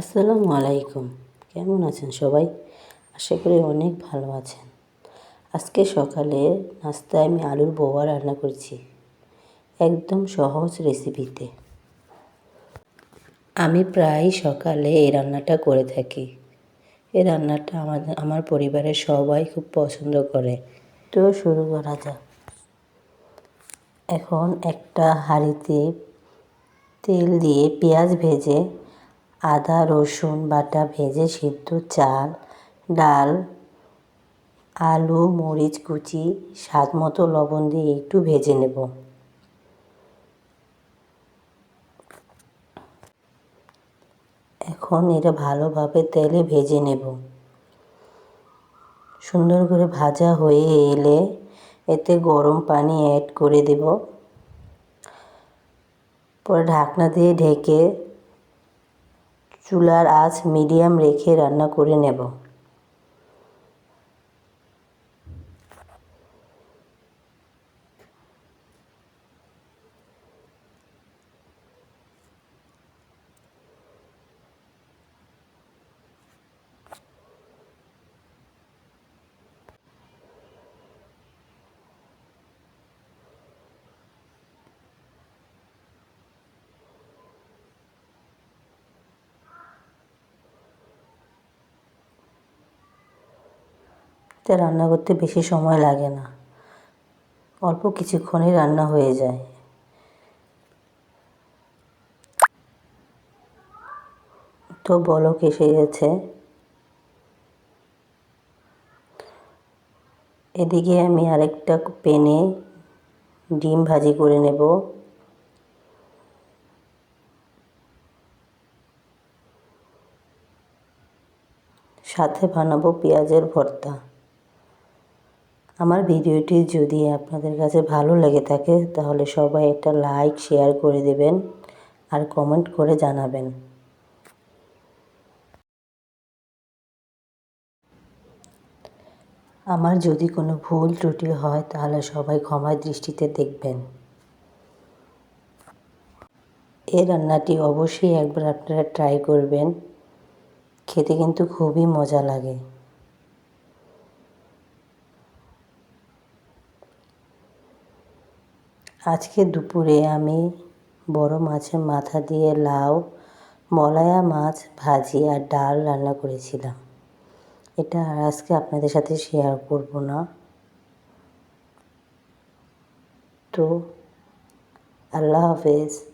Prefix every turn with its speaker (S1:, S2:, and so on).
S1: আসসালামু আলাইকুম। কেমন আছেন সবাই? আশা করি অনেক ভালো আছেন। আজকে সকালে নাস্তায় আমি আলুর বোয়া রান্না করেছি। একদম সহজ রেসিপিতে। আমি প্রায় সকালে এই রান্নাটা করে থাকি। এই রান্নাটা আমাদের আমার পরিবারের সবাই খুব পছন্দ করে। তো শুরু করা যাক। এখন একটা হাঁড়িতে তেল দিয়ে পেঁয়াজ ভেজে আদা, রসুন, বাটা ভেজে সিদ্ধ চাল, ডাল, আলু, মরিচ কুচি, স্বাদ মতো লবণ দিয়ে একটু ভেজে নেব। এখন এটা ভালোভাবে তেলে ভেজে নেব। সুন্দর করে ভাজা হয়ে এলে এতে গরম পানি অ্যাড করে দেব। পরে ঢাকনা দিয়ে ঢেকে চুলার আঁচ মিডিয়াম রেখে রান্না করে নেব। এটা রান্না করতে বেশি সময় লাগে না। অল্প কিছুক্ষণেই রান্না হয়ে যায়। তো বলক এসে গেছে এদিকে আমি আরেকটা পেনে ডিম ভাজি করে নেব। সাথে বানাবো পেঁয়াজের ভর্তা। আমার ভিডিওটি যদি আপনাদের কাছে ভালো লেগে থাকে, তাহলে সবাই একটা লাইক, শেয়ার করে দেবেন আর কমেন্ট করে জানাবেন। আমার যদি কোনো ভুল ত্রুটি হয়, তাহলে সবাই ক্ষমার দৃষ্টিতে দেখবেন। এই রান্নাটি অবশ্যই একবার আপনারা ট্রাই করবেন। খেতে কিন্তু খুবই মজা লাগে। আজকে দুপুরে আমি বড় মাছের মাথা দিয়ে লাউ, মলায়া মাছ ভাজি আর ডাল রান্না করেছিলাম। এটা আর আজকে আপনাদের সাথে শেয়ার করব না। তো আল্লাহ হাফেজ।